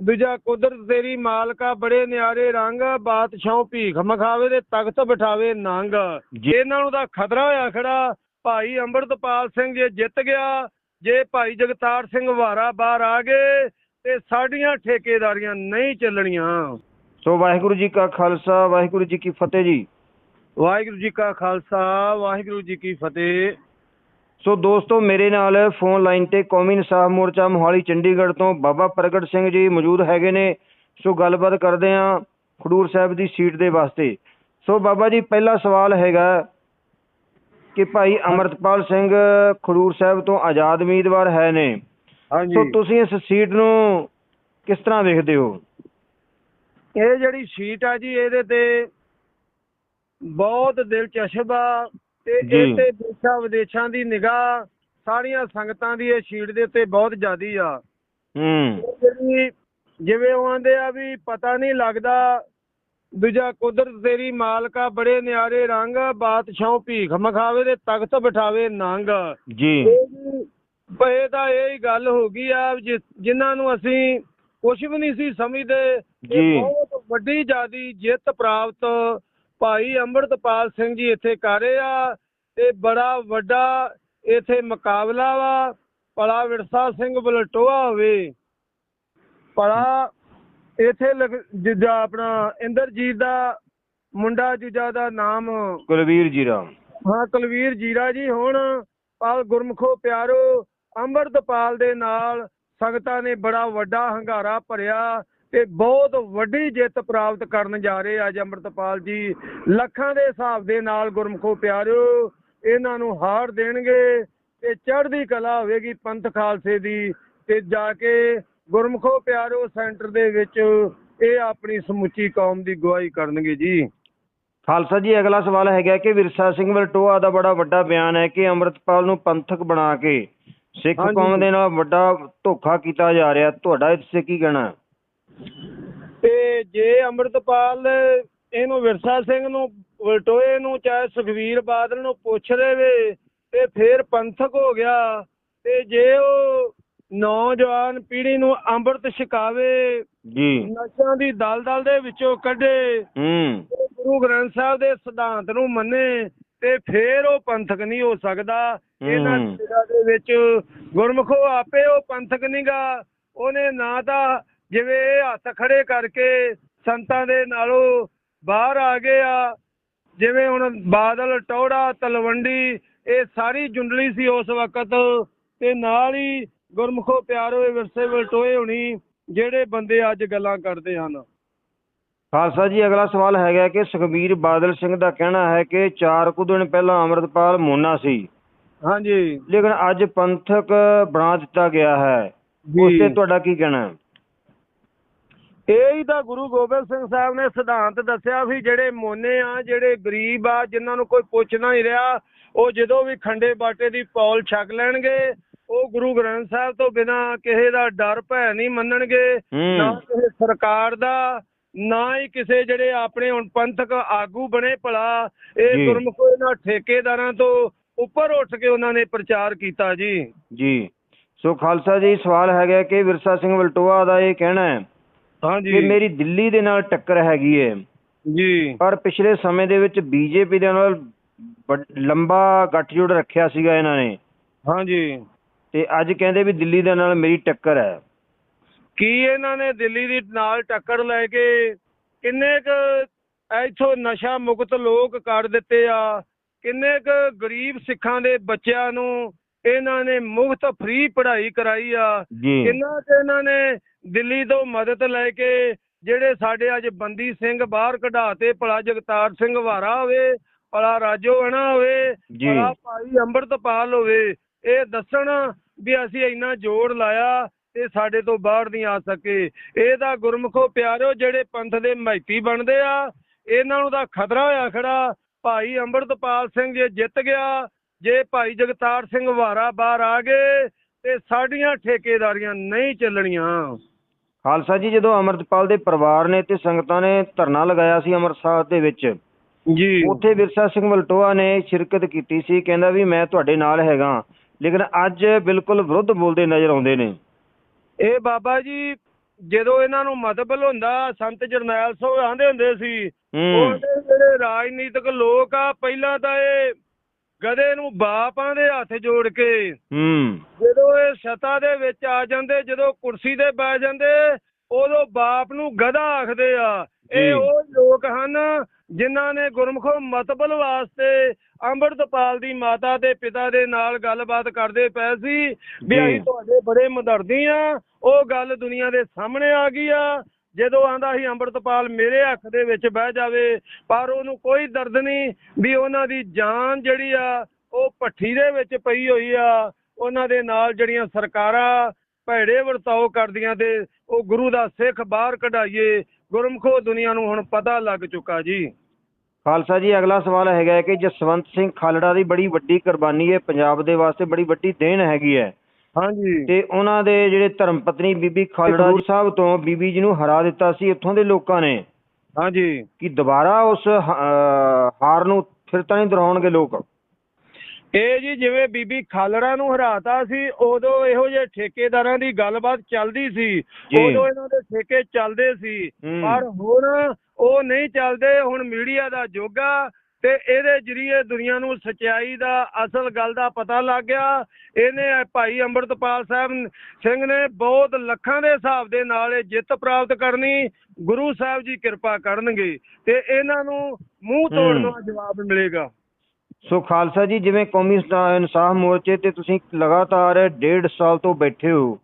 ਦੂਜਾ ਕੁਦਰਤ ਤੇਰੀ ਮਾਲਕਾ ਬੜੇ ਨਿਆਰੇ ਰੰਗ ਬਾਦਸ਼ਾਹ ਭੀਖ ਮਖਾਵੇ ਦੇ ਤਖਤ ਬਿਠਾਵੇ ਨੰਗ। ਜੀ। ਇਹਨਾਂ ਨੂੰ ਤਾਂ ਖਤਰਾ ਹੋਇਆ ਖੜਾ ਭਾਈ ਅੰਮ੍ਰਿਤਪਾਲ ਸਿੰਘ ਜੇ ਜਿੱਤ ਗਿਆ ਜੇ ਭਾਈ ਜਗਤਾਰ ਸਿੰਘ ਵਾਰਾ ਬਾਹਰ ਆ ਗਏ ਤੇ ਸਾਡੀਆਂ ਠੇਕੇਦਾਰੀਆਂ ਨਹੀਂ ਚੱਲਣੀਆਂ। ਸੋ ਵਾਹਿਗੁਰੂ ਜੀ ਕਾ ਖਾਲਸਾ ਵਾਹਿਗੁਰੂ ਜੀ ਕੀ ਫਤਿਹ ਜੀ। ਵਾਹਿਗੁਰੂ ਜੀ ਕਾ ਖਾਲਸਾ ਵਾਹਿਗੁਰੂ ਜੀ ਕੀ ਫਤਿਹ। ਸੋ ਦੋਸਤੋ ਮੇਰੇ ਨਾਲ ਫੋਨ ਲਾਈਨ ਤੇ ਕੌਮੀ ਇਨਸਾਫ ਮੋਰਚਾ ਮੋਹਾਲੀ ਚੰਡੀਗੜ੍ਹ ਤੋਂ ਬਾਬਾ ਪ੍ਰਗਟ ਸਿੰਘ ਜੀ ਮੌਜੂਦ ਹੈਗੇ ਨੇ। ਸੋ ਗੱਲਬਾਤ ਕਰਦੇ ਆਂ ਖਡੂਰ ਸਾਹਿਬ ਦੀ ਸੀਟ ਦੇ ਵਾਸਤੇ। ਸੋ ਬਾਬਾ ਜੀ ਪਹਿਲਾ ਸਵਾਲ ਹੈਗਾ ਕਿ ਭਾਈ ਅਮਰਤਪਾਲ ਸਿੰਘ ਖਡੂਰ ਸਾਹਿਬ ਤੋਂ ਆਜ਼ਾਦ ਉਮੀਦਵਾਰ ਹੈ ਨੇ। ਹਾਂਜੀ। ਸੋ ਤੁਸੀਂ ਇਸ ਸੀਟ ਨੂੰ ਕਿਸ ਤਰ੍ਹਾਂ ਵੇਖਦੇ ਹੋ? ਇਹ ਜਿਹੜੀ ਸ਼ੀਟ ਆ ਜੀ ਇਹਦੇ ਤੇ ਬਹੁਤ ਦਿਲਚਸਪ ਆ। ਤੇ ਤੇ ਦੇਸ਼ਾਂ ਵਿਦੇਸ਼ਾਂ ਦੀ ਨਿਗਾਹ ਸਾਰੀਆਂ ਸੰਗਤਾਂ ਦੀ ਇਹ ਸ਼ੀਟ ਦੇ ਉੱਤੇ ਬਹੁਤ ਜ਼ਿਆਦੀ ਆ। ਹੂੰ। ਜਿਹੜੀ ਜਿਵੇਂ ਉਹ ਆਂਦੇ ਆ ਵੀ ਪਤਾ ਨਹੀਂ ਲੱਗਦਾ ਦੂਜਾ ਕੁਦਰਤ ਤੇਰੀ ਮਾਲਕਾ ਬੜੇ ਨਿਆਰੇ ਰੰਗ ਬਾਦਸ਼ਾਹ ਭੀਖ ਮਖਾਵੇ ਦੇ ਤਖਤ ਬਿਠਾਵੇ ਨੰਗ। ਜੀ। ਪਏ ਤਾਂ ਇਹ ਹੀ ਗੱਲ ਹੋ ਗਈ ਆ ਜਿਨ੍ਹਾਂ ਨੂੰ ਅਸੀਂ ਕੁਝ ਵੀ ਨਹੀਂ ਸੀ ਸਮਝਦੇ। ਇਹ ਬਹੁਤ ਵੱਡੀ ਜਿਆਦੀ ਜਿੱਤ ਪ੍ਰਾਪਤ ਭਾਈ ਅੰਮ੍ਰਿਤਪਾਲ ਸਿੰਘ ਜੀ ਇੱਥੇ ਕਰ ਰਹੇ ਆ ਤੇ ਬੜਾ ਵੱਡਾ ਇੱਥੇ ਮੁਕਾਬਲਾ ਵਾ ਭਲਾ ਵਿਰਸਾ ਸਿੰਘ ਬਲਟੋਆ ਹੋਵੇ। ਭਲਾ ਇੱਥੇ ਜਿੱਦਾਂ ਆਪਣਾ ਇੰਦਰਜੀਤ ਦਾ ਮੁੰਡਾ ਜਿੱਜਾ ਦਾ ਨਾਮ ਕੁਲਵੀਰ ਜੀ ਰਾਮ ਹਾਂ ਕੁਲਵੀਰ ਜੀਰਾ ਜੀ ਹੁਣ ਪਾਲ ਗੁਰਮਖੋ ਪਿਆਰੋ ਅੰਮ੍ਰਿਤਪਾਲ ਦੇ ਨਾਲ ਸੰਗਤਾਂ ਨੇ ਬੜਾ ਵੱਡਾ ਹੰਗਾਰਾ ਭਰਿਆ। ਤੇ ਬਹੁਤ ਵੱਡੀ ਜਿੱਤ ਪ੍ਰਾਪਤ ਕਰਨ ਜਾ ਰਹੇ ਅੱਜ ਅੰਮ੍ਰਿਤਪਾਲ ਜੀ ਲੱਖਾਂ ਦੇ ਹਿਸਾਬ ਦੇ ਨਾਲ ਗੁਰਮਖੋ ਪਿਆਰਿਓ ਇਹਨਾਂ ਨੂੰ ਹਾਰ ਦੇਣਗੇ ਤੇ ਚੜ੍ਹਦੀ ਕਲਾ ਹੋਵੇਗੀ ਪੰਥ ਖਾਲਸੇ ਦੀ ਤੇ ਜਾ ਕੇ ਗੁਰਮਖੋ ਪਿਆਰਿਓ ਸੈਂਟਰ ਦੇ ਵਿੱਚ ਇਹ ਆਪਣੀ ਸਮੁੱਚੀ ਕੌਮ ਦੀ ਗਵਾਹੀ ਕਰਨਗੇ ਜੀ ਖਾਲਸਾ ਜੀ ਅਗਲਾ ਸਵਾਲ ਹੈਗਾ ਕਿ ਵਿਰਸਾ ਸਿੰਘ ਵਲਟੋਆ ਦਾ ਬੜਾ ਵੱਡਾ ਬਿਆਨ ਹੈ ਕਿ ਅੰਮ੍ਰਿਤਪਾਲ ਨੂੰ ਪੰਥਕ ਬਣਾ ਕੇ ਸਿੱਖ। ਕੌਮ ਦੇ ਨਾਲ ਵੱਡਾ ਧੋਖਾ ਕੀਤਾ ਜਾ ਰਿਹਾ ਤੁਹਾਡਾ ਇਸ 'ਤੇ ਕੀ ਕਹਿਣਾ ਹੈ? ਤੇ ਜੇ ਅੰਮ੍ਰਿਤਪਾਲ ਇਹਨੂੰ ਵਿਰਸਾ ਸਿੰਘ ਨੂੰ ਵਲਟੋਏ ਨੂੰ ਚਾਹੇ ਸੁਖਵੀਰ ਬਾਦਲ ਨੂੰ ਪੁੱਛ ਦੇਵੇ ਤੇ ਫੇਰ ਪੰਥਕ ਹੋ ਗਿਆ ਤੇ ਜੇ ਉਹ ਨੌਜਵਾਨ ਪੀੜ੍ਹੀ ਨੂੰ ਅੰਮ੍ਰਿਤ ਛਕਾਵੇ ਜੀ। ਨਸ਼ਿਆਂ ਦੀ ਦਲਦਲ ਦੇ ਵਿੱਚੋਂ ਕੱਢੇ ਹੂੰ। ਤੇ ਗੁਰੂ ਗ੍ਰੰਥ ਸਾਹਿਬ ਦੇ ਸਿਧਾਂਤ ਨੂੰ ਮੰਨੇ ਤੇ ਫੇਰ ਉਹ ਪੰਥਕ ਨਹੀਂ ਹੋ ਸਕਦਾ। ਇਹਨਾਂ ਦੇ ਵਿੱਚ ਗੁਰਮਖੋ ਆਪੇ ਉਹ ਪੰਥਕ ਨਹੀਂਗਾ ਉਹਨੇ ਨਾ ਤਾਂ ਜਿਵੇਂ ਇਹ ਹੱਥ ਖੜੇ ਕਰਕੇ ਸੰਤਾਂ ਦੇ ਨਾਲੋਂ ਬਾਹਰ ਆ ਗਏ ਆ ਜਿਵੇਂ ਹੁਣ ਬਾਦਲ ਟੌੜਾ ਤਲਵੰਡੀ ਇਹ ਸਾਰੀ ਜੁੰਡਲੀ ਸੀ ਉਸ ਵਕਤ ਤੇ ਨਾਲ ਹੀ ਗੁਰਮਖੋ ਪਿਆਰੋ ਇਹ ਵਿਰਸੇ ਵਲਟੋਏ ਹੋਣੀ ਜਿਹੜੇ ਬੰਦੇ ਅੱਜ ਗੱਲਾਂ ਕਰਦੇ ਹਨ। ਖਾਲਸਾ ਜੀ ਅਗਲਾ ਸਵਾਲ ਹੈਗਾ ਕਿ ਸੁਖਬੀਰ ਬਾਦਲ ਸਿੰਘ ਦਾ ਕਹਿਣਾ ਹੈ ਕਿ ਚਾਰ ਕੁ ਦਿਨ ਪਹਿਲਾਂ ਅੰਮ੍ਰਿਤਪਾਲ ਮੋਨਾ ਸੀ। ਹਾਂਜੀ। ਲੇਕਿਨ ਅੱਜ ਪੰਥਕ ਬਣਾ ਦਿੱਤਾ ਗਿਆ ਹੈ। ਉਸ। ਤੇ ਤੁਹਾਡਾ ਕੀ ਕਹਿਣਾ ਹੈ? ਇਹ ਹੀ ਤਾਂ ਗੁਰੂ ਗੋਬਿੰਦ ਸਿੰਘ ਸਾਹਿਬ ਨੇ ਸਿਧਾਂਤ ਦੱਸਿਆ ਵੀ ਜਿਹੜੇ ਮੋਨੇ ਆ ਜਿਹੜੇ ਗਰੀਬ ਆ ਜਿਨ੍ਹਾਂ ਨੂੰ ਕੋਈ ਪੁੱਛਣਾ ਨਹੀਂ ਰਿਹਾ ਉਹ ਜਦੋਂ ਵੀ ਖੰਡੇ ਬਾਟੇ ਦੀ ਪੌਲ ਛਕ ਲੈਣਗੇ ਉਹ ਗੁਰੂ ਗ੍ਰੰਥ ਸਾਹਿਬ ਤੋਂ ਬਿਨਾ ਕਿਸੇ ਦਾ ਡਰ ਭੈ ਨਹੀਂ ਮੰਨਣਗੇ ਹੂੰ। ਨਾ ਕਿਸੇ ਸਰਕਾਰ ਦਾ ਨਾ ਹੀ ਕਿਸੇ ਜਿਹੜੇ ਆਪਣੇ ਹੁਣ ਪੰਥਕ ਆਗੂ ਬਣੇ ਭਲਾ। ਇਹ ਗੁਰਮੁਖੋ ਇਹਨਾਂ ਠੇਕੇਦਾਰਾਂ ਤੋਂ ਉੱਪਰ ਉੱਠ ਕੇ ਉਹਨਾਂ ਨੇ ਪ੍ਰਚਾਰ ਕੀਤਾ ਜੀ ਜੀ ਸੋ ਖਾਲਸਾ ਜੀ ਸਵਾਲ ਹੈਗਾ ਕਿ ਵਿਰਸਾ ਸਿੰਘ ਵਲਟੋਆ ਦਾ ਇਹ ਕਹਿਣਾ ਹੈ ਕਿ ਹਾਂਜੀ ਮੇਰੀ ਦਿੱਲੀ ਦੇ ਨਾਲ ਟੱਕਰ ਹੈਗੀ ਹੈ ਜੀ। ਪਰ ਪਿਛਲੇ ਸਮੇਂ ਦੇ ਵਿੱਚ ਬੀਜੇਪੀ ਦੇ ਨਾਲ ਵੱਡ- ਲੰਬਾ ਗੱਠਜੋੜ ਰੱਖਿਆ ਸੀਗਾ ਇਹਨਾਂ ਨੇ। ਹਾਂਜੀ। ਤੇ ਅੱਜ ਕਹਿੰਦੇ ਵੀ ਦਿੱਲੀ ਦੇ ਨਾਲ ਮੇਰੀ ਟੱਕਰ ਹੈ। ਕੀ ਇਹਨਾਂ ਨੇ ਦਿੱਲੀ ਦੀ ਨਾਲ ਟੱਕਰ ਲੈ ਕੇ ਕਿੰਨੇ ਕ ਇੱਥੋਂ ਨਸ਼ਾ ਮੁਕਤ ਲੋਕ ਕਰ ਦਿੱਤੇ ਆ? ਕਿੰਨੇ ਕ ਗਰੀਬ ਸਿੱਖਾਂ ਦੇ ਬੱਚਿਆਂ ਨੂੰ ਇਹਨਾਂ ਨੇ ਮੁਫਤ ਫ੍ਰੀ ਪੜ੍ਹਾਈ ਕਰਾਈ ਆ। ਕਿੰਨਾ ਕੁ ਇਹਨਾਂ ਨੇ ਦਿੱਲੀ ਤੋਂ ਮਦਦ ਲੈ ਕੇ ਜਿਹੜੇ ਸਾਡੇ ਅੱਜ ਬੰਦੀ ਸਿੰਘ ਬਾਹਰ ਕਢਾਤੇ ਭਲਾ ਜਗਤਾਰ ਸਿੰਘ ਵਾਰਾ ਹੋਵੇ ਭਲਾ ਰਾਜੋ ਹਣਾ ਹੋਵੇ। ਭਲਾ ਭਾਈ ਅੰਮ੍ਰਿਤਪਾਲ ਹੋਵੇ ਇਹ ਦੱਸਣ ਵੀ ਅਸੀਂ ਇੰਨਾ ਜੋੜ ਲਾਇਆ ਤੇ ਸਾਡੇ ਤੋਂ ਬਾਹਰ ਨਹੀਂ ਆ ਸਕੇ। ਇਹ ਤਾਂ ਗੁਰਮਖੋ ਪਿਆਰਿਓ ਜਿਹੜੇ ਪੰਥ ਦੇ ਮਹਿਤੀ ਬਣਦੇ ਆ ਇਹਨਾਂ ਨੂੰ ਤਾਂ ਖਤਰਾ ਹੋਇਆ ਖੜਾ। ਭਾਈ ਅੰਮ੍ਰਿਤਪਾਲ ਸਿੰਘ ਜੇ ਜਿੱਤ ਗਿਆ ਜੇ ਭਾਈ ਜਗਤਾਰ ਸਿੰਘ ਵਾਰਾ ਬਾਹਰ ਆ ਗਏ ਤੇ ਸਾਡੀਆਂ ਠੇਕੇਦਾਰੀਆਂ ਨਹੀਂ ਚੱਲਣੀਆਂ। ਖਾਲਸਾ ਜੀ ਜਦੋਂ ਅਮਰਤਪਾਲ ਦੇ ਪਰਿਵਾਰ ਨੇ ਤੇ ਸੰਗਤਾਂ ਨੇ ਧਰਨਾ ਲਗਾਇਆ ਸੀ ਅੰਮ੍ਰਿਤਸਰ ਦੇ ਵਿੱਚ ਜੀ। ਉੱਥੇ ਵਿਰਸਾ ਸਿੰਘ ਵਲਟੋਆ ਨੇ ਸ਼ਿਰਕਤ ਕੀਤੀ ਸੀ ਕਹਿੰਦਾ ਵੀ ਮੈਂ ਤੁਹਾਡੇ ਨਾਲ ਹੈਗਾ ਲੇਕਿਨ ਅੱਜ ਬਿਲਕੁਲ ਵਿਰੁੱਧ ਬੋਲਦੇ ਨਜ਼ਰ ਆਉਂਦੇ ਨੇ। ਇਹ ਬਾਬਾ ਜੀ ਜਦੋਂ ਇਹਨਾਂ ਨੂੰ ਮਤਬਲ ਹੁੰਦਾ ਸੰਤ ਜਰਨੈਲ ਸਿੰਘ ਆਂਦੇ ਹੁੰਦੇ ਸੀ ਹੂੰ। ਉਹਦੇ ਜਿਹੜੇ ਰਾਜਨੀਤਿਕ ਲੋਕ ਆ ਪਹਿਲਾਂ ਤਾਂ ਇਹ ਗਧੇ ਨੂੰ ਬਾਪਾਂ ਦੇ ਹੱਥ ਜੋੜ ਕੇ ਹੂੰ ਜਦੋਂ ਇਹ ਸਤਾ ਦੇ ਵਿੱਚ ਆ ਜਾਂਦੇ ਜਦੋਂ ਕੁਰਸੀ ਤੇ ਬਹਿ ਜਾਂਦੇ ਉਦੋਂ ਬਾਪ ਨੂੰ ਗਧਾ ਆਖਦੇ ਆ। ਇਹ ਉਹ ਲੋਕ ਹਨ ਜਿਨ੍ਹਾਂ ਨੇ ਗੁਰਮੁਖੋ ਮਤਬਲ ਵਾਸਤੇ ਅੰਮ੍ਰਿਤਪਾਲ ਦੀ ਮਾਤਾ ਤੇ ਪਿਤਾ ਦੇ ਨਾਲ ਗੱਲਬਾਤ ਕਰਦੇ ਪਏ ਸੀ ਵੀ। ਅਸੀਂ ਤੁਹਾਡੇ ਬੜੇ ਮਦਰਦੀ ਆ ਉਹ ਗੱਲ ਦੁਨੀਆ ਦੇ ਸਾਹਮਣੇ ਆ ਗਈ ਆ ਜਦੋਂ ਆਂਦਾ ਸੀ ਅੰਮ੍ਰਿਤਪਾਲ ਮੇਰੇ ਹੱਥ ਦੇ ਵਿੱਚ ਬਹਿ ਜਾਵੇ, ਪਰ ਉਹਨੂੰ ਕੋਈ ਦਰਦ ਨਹੀਂ ਵੀ ਉਹਨਾਂ ਦੀ ਜਾਨ ਜਿਹੜੀ ਆ, ਉਹ ਭੱਠੀ ਦੇ ਵਿੱਚ ਪਈ ਹੋਈ ਆ। ਉਹਨਾਂ ਦੇ ਨਾਲ ਜਿਹੜੀਆਂ ਸਰਕਾਰਾਂ ਭੈੜੇ ਵਰਤਾਓ ਕਰਦੀਆਂ ਤੇ ਉਹ ਗੁਰੂ ਦਾ ਸਿੱਖ ਬਾਹਰ ਕਢਾਈਏ, ਗੁਰਮਖੋ ਦੁਨੀਆ ਨੂੰ ਹੁਣ ਪਤਾ ਲੱਗ ਚੁੱਕਾ ਜੀ। ਖਾਲਸਾ ਜੀ, ਅਗਲਾ ਸਵਾਲ ਹੈਗਾ ਕਿ ਜਸਵੰਤ ਸਿੰਘ ਖਾਲੜਾ ਦੀ ਬੜੀ ਵੱਡੀ ਕੁਰਬਾਨੀ ਹੈ, ਪੰਜਾਬ ਦੇ ਵਾਸਤੇ ਬੜੀ ਵੱਡੀ ਦੇਣ ਹੈਗੀ ਹੈ। ਹਾਂਜੀ। ਤੇ ਉਹਨਾਂ ਦੇ ਜਿਹੜੇ ਧਰਮ ਪਤਨੀ ਬੀਬੀ ਖਾਲੜਾ ਜੀ ਸਾਹਿਬ ਤੋਂ ਬੀਬੀ ਜੀ ਨੂੰ ਹਰਾ ਦਿੱਤਾ ਸੀ ਇੱਥੋਂ ਦੇ ਲੋਕਾਂ ਨੇ। ਹਾਂਜੀ। ਕਿ ਦੁਬਾਰਾ ਉਸ ਹ- ਹਾਰ ਨੂੰ ਫਿਰ ਤਾਂ ਨਹੀਂ ਦੁਹਰਾਉਣਗੇ ਲੋਕ। ਇਹ ਜੀ ਜਿਵੇਂ ਬੀਬੀ ਖਾਲੜਾ ਨੂੰ ਹਰਾਤਾ ਸੀ ਉਦੋਂ ਇਹੋ ਜਿਹੇ ਠੇਕੇਦਾਰਾਂ ਦੀ ਗੱਲਬਾਤ ਚੱਲਦੀ ਸੀ। ਜੀ। ਉਦੋਂ ਇਹਨਾਂ ਦੇ ਠੇਕੇ ਚੱਲਦੇ ਸੀ। ਹੂੰ। ਪਰ ਹੁਣ ਉਹ ਨਹੀਂ ਚੱਲਦੇ ਹੁਣ ਮੀਡੀਆ ਦਾ ਯੁੱਗ ਆ ਤੇ ਇਹਦੇ ਜਰੀਏ ਦੁਨੀਆ ਨੂੰ ਸਚਾਈ ਦਾ ਅਸਲ ਗੱਲ ਦਾ ਪਤਾ ਲੱਗ ਗਿਆ। ਇਹਨੇ ਭਾਈ ਅੰਮ੍ਰਿਤਪਾਲ ਸਾਹਿਬ ਸਿੰਘ ਨੇ ਬਹੁਤ ਲੱਖਾਂ ਦੇ ਹਿਸਾਬ ਦੇ ਨਾਲ ਇਹ ਜਿੱਤ ਪ੍ਰਾਪਤ ਕਰਨੀ ਗੁਰੂ ਸਾਹਿਬ ਜੀ ਕਿਰਪਾ ਕਰਨਗੇ ਤੇ ਇਹਨਾਂ ਨੂੰ ਮੂੰਹ ਤੋੜ। ਦਾ ਜਵਾਬ ਮਿਲੇਗਾ। ਸੋ ਖਾਲਸਾ ਜੀ ਜਿਵੇਂ ਕੌਮੀ ਇਨਸਾ- ਇਨਸਾਫ ਮੋਰਚੇ ਤੇ ਤੁਸੀਂ ਲਗਾਤਾਰ ਡੇਢ ਸਾਲ ਤੋਂ ਬੈਠੇ ਹੋ।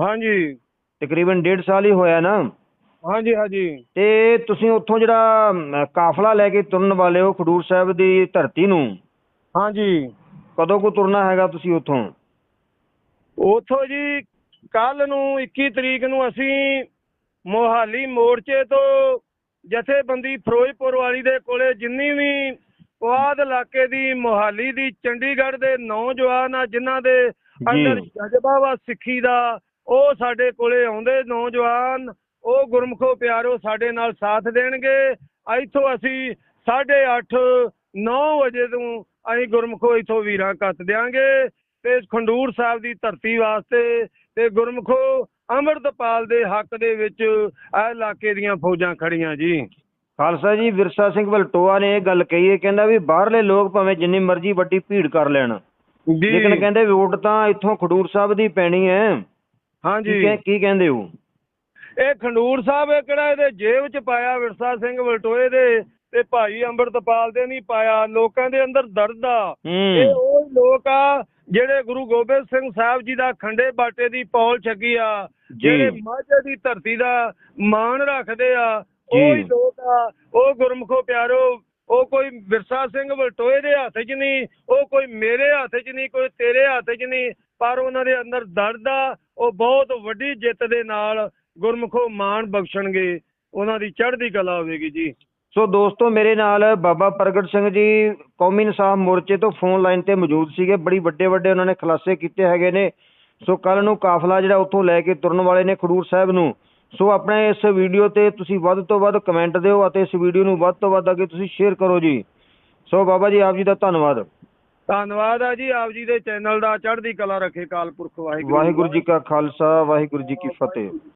ਹਾਂਜੀ। ਤਕਰੀਬਨ ਡੇਢ ਸਾਲ ਹੀ ਹੋਇਆ ਨਾ? ਹਾਂਜੀ ਹਾਂਜੀ। ਤੇ ਤੁਸੀਂ ਉੱਥੋਂ ਜਿਹੜਾ ਅਮ, ਕਾਫਲਾ ਲੈ ਕੇ ਤੁਰਨ ਵਾਲੇ ਹੋ ਖਡੂਰ ਸਾਹਿਬ ਦੀ ਧਰਤੀ ਨੂੰ ਹਾਂਜੀ। ਕਦੋਂ ਕੋ ਤੁਰਨਾ ਹੈਗਾ ਤੁਸੀਂ ਉੱਥੋਂ? ਉਥੋਂ ਜੀ ਕੱਲ ਨੂੰ 21 ਤਰੀਕ ਨੂੰ ਅਸੀਂ ਮੋਹਾਲੀ ਮੋਰਚੇ ਤੋਂ ਜਥੇਬੰਦੀ ਫਿਰੋਜ਼ਪੁਰ ਵਾਲੀ ਦੇ ਕੋਲੇ ਜਿੰਨੀ ਵੀ ਪੁਆਧ ਇਲਾਕੇ ਦੀ ਮੋਹਾਲੀ ਦੀ ਚੰਡੀਗੜ੍ਹ ਦੇ ਨੌਜਵਾਨ ਆ ਜਿਨ੍ਹਾਂ ਦੇ ਅੰਦਰ ਜਜ਼ਬਾ ਵਾ ਸਿੱਖੀ ਦਾ ਉਹ ਸਾਡੇ ਕੋਲੇ ਆਉਂਦੇ ਨੌਜਵਾਨ। ਉਹ ਗੁਰਮਖੋ ਪਿਆਰੋ ਸਾਡੇ ਨਾਲ ਸਾਥ ਦੇਣਗੇ। ਇੱਥੋਂ ਅਸੀਂ 8:30 9 ਵਜੇ ਤੋਂ ਅਸੀਂ ਗੁਰਮਖੋ ਇੱਥੋਂ ਵੀਰਾਂ ਕੱਤ ਦਿਆਂਗੇ ਤੇ ਖੰਡੂਰ ਸਾਹਿਬ ਦੀ ਧਰਤੀ ਵਾਸਤੇ ਤੇ ਗੁਰਮਖੋ ਅੰਮ੍ਰਿਤਪਾਲ ਦੇ ਹੱਕ ਦੇ ਵਿੱਚ ਇਹ ਇਲਾਕੇ ਦੀਆਂ ਫੌਜਾਂ ਖੜੀਆਂ ਜੀ। ਖਾਲਸਾ ਜੀ ਵਿਰਸਾ ਸਿੰਘ ਵਲਟੋਆ ਨੇ ਇਹ ਗੱਲ ਕਹੀ ਹੈ ਕਹਿੰਦਾ ਵੀ ਬਾਹਰਲੇ ਲੋਕ ਭਾਵੇਂ ਜਿੰਨੀ ਮਰਜ਼ੀ ਵੱਡੀ ਭੀੜ ਕਰ ਲੈਣ ਜੀ। ਲੇਕਿਨ ਕਹਿੰਦੇ ਵੋਟ ਤਾਂ ਇੱਥੋਂ ਖਡੂਰ ਸਾਹਿਬ ਦੀ ਪੈਣੀ ਹੈ। ਹਾਂਜੀ। ਕੀ ਕਹਿੰਦੇ ਹੋ? ਇਹ ਖੰਡੂਰ ਸਾਹਿਬ ਇਹ ਕਿਹੜਾ ਇਹਦੇ ਜੇਬ 'ਚ ਪਾਇਆ ਵਿਰਸਾ ਸਿੰਘ ਵਲਟੋਏ ਦੇ? ਤੇ ਭਾਈ ਅੰਮ੍ਰਿਤਪਾਲ ਦੇ ਨਹੀਂ ਪਾਇਆ ਲੋਕਾਂ ਦੇ ਅੰਦਰ ਦਰਦ ਆ। ਇਹ ਉਹ ਲੋਕ ਆ ਜਿਹੜੇ ਗੁਰੂ ਗੋਬਿੰਦ ਸਿੰਘ ਸਾਹਿਬ ਜੀ ਦਾ ਖੰਡੇ ਬਾਟੇ ਦੀ ਪੌਲ ਛਕੀ ਆ ਜਿਹੜੇ ਮਾਝੇ ਦੀ ਧਰਤੀ ਦਾ ਮਾਣ ਰੱਖਦੇ ਆ ਉਹ ਹੀ। ਲੋਕ ਆ। ਉਹ ਗੁਰਮਖੋ ਪਿਆਰੋ ਉਹ ਕੋਈ ਵਿਰਸਾ ਸਿੰਘ ਵਲਟੋਏ ਦੇ ਹੱਥ 'ਚ ਨਹੀਂ ਉਹ ਕੋਈ ਮੇਰੇ ਹੱਥ 'ਚ ਨਹੀਂ ਕੋਈ ਤੇਰੇ ਹੱਥ 'ਚ ਨਹੀਂ ਪਰ ਉਹਨਾਂ ਦੇ ਅੰਦਰ ਦਰਦ ਆ। ਉਹ ਬਹੁਤ ਵੱਡੀ ਜਿੱਤ ਦੇ ਨਾਲ ਗੁਰਮਖੋ ਮਾਣ ਬਖਸ਼ਣਗੇ ਉਹਨਾਂ ਦੀ ਚੜ੍ਹਦੀ ਕਲਾ ਹੋਵੇਗੀ ਜੀ। ਸੋ ਦੋਸਤੋ ਮੇਰੇ ਨਾਲ ਬਾਬਾ ਪ੍ਰਗਟ ਸਿੰਘ ਜੀ ਕੌਮੀ ਇਨਸਾਫ ਮੋਰਚੇ ਤੋਂ ਫੋਨ ਲਾਈਨ ਤੇ ਮੌਜੂਦ ਸੀਗੇ। ਬੜੀ ਵੱਡੇ ਵੱਡੇ ਉਹਨਾਂ ਨੇ ਖੁਲਾਸੇ ਕੀਤੇ ਹੈਗੇ ਨੇ। ਸੋ ਕੱਲ ਨੂੰ ਕਾਫਲਾ ਜਿਹੜਾ ਉੱਥੋਂ ਲੈ ਕੇ ਤੁਰਨ ਵਾਲੇ ਨੇ ਖਡੂਰ ਸਾਹਿਬ ਨੂੰ। ਸੋ ਆਪਣੇ ਇਸ ਵੀਡੀਓ ਤੇ ਤੁਸੀਂ ਵੱਧ ਤੋਂ ਵੱਧ ਕਮੈਂਟ ਦਿਓ ਅਤੇ ਇਸ ਵੀਡੀਓ ਨੂੰ ਵੱਧ ਤੋਂ ਵੱਧ ਅੱਗੇ ਤੁਸੀਂ ਸ਼ੇਅਰ ਕਰੋ ਜੀ। ਸੋ ਬਾਬਾ ਜੀ ਆਪ ਜੀ ਦਾ ਧੰਨਵਾਦ। ਧੰਨਵਾਦ ਆ ਜੀ ਆਪ ਜੀ ਦੇ ਚੈਨਲ ਦਾ ਚੜ੍ਹਦੀ ਕਲਾ ਰੱਖੇ ਕਾਲ ਪੁਰਖ ਵਾਹਿਗੁਰੂ ਵਾਹਿਗੁਰੂ ਜੀ ਕਾ ਖਾਲਸਾ ਵਾਹਿਗੁਰੂ ਜੀ ਕੀ ਫਤਿਹ।